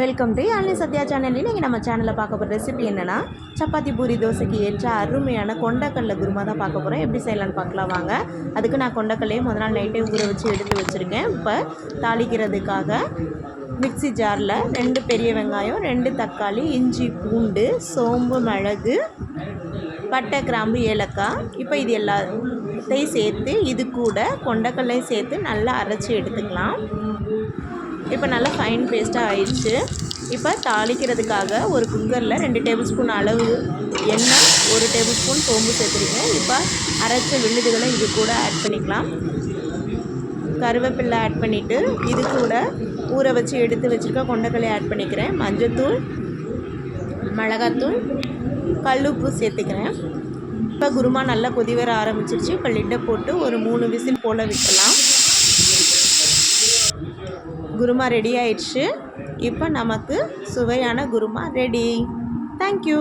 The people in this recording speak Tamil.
Welcome to Yazhini Sathya channel இன்றைக்கி நம்ம சேனலில் பார்க்க போகிற ரெசிபி என்னென்னா சப்பாத்தி பூரி தோசைக்கு ஏற்ற அருமையான கொண்டக்கடலை குருமா தான் பார்க்க போகிறோம். எப்படி செய்யலாம்னு பார்க்கலாம் வாங்க. அதுக்கு நான் கொண்டக்கல்லையே முதல் நாள் நைட்டே ஊற வச்சு எடுத்து வச்சுருக்கேன். இப்போ தாளிக்கிறதுக்காக மிக்ஸி ஜாரில் ரெண்டு பெரிய வெங்காயம் ரெண்டு தக்காளி இஞ்சி பூண்டு சோம்பு மிளகு பட்டை கிராம்பு ஏலக்காய். இப்போ இது எல்லாத்தையும் சேர்த்து இது கூட கொண்டக்கல்லையும் சேர்த்து நல்லா அரைச்சி எடுத்துக்கலாம். இப்போ நல்லா ஃபைன் பேஸ்ட்டாக ஆயிடுச்சு. இப்போ தாளிக்கிறதுக்காக ஒரு குக்கரில் ரெண்டு டேபிள் ஸ்பூன் அளவு எண்ணெய் ஒரு டேபிள் ஸ்பூன் சோம்பு சேர்த்துருக்கேன். இப்போ அரைச்ச விழுதுகளை இது கூட ஆட் பண்ணிக்கலாம். கருவேப்பிலை ஆட் பண்ணிவிட்டு இது கூட ஊற வச்சு எடுத்து வச்சுருக்க கொண்டக்கல்லை ஆட் பண்ணிக்கிறேன். மஞ்சத்தூள் மிளகாத்தூள் கல்லுப்பு சேர்த்துக்கிறேன். இப்போ குருமா நல்லா கொதி வர ஆரம்பிச்சிருச்சு. இப்போ லிட்டை போட்டு ஒரு மூணு விசில் போல் விட்டுலாம் குருமா ரெடி ஆயிடுச்சு. இப்போ நமக்கு சுவையான குருமா ரெடி. தேங்க்யூ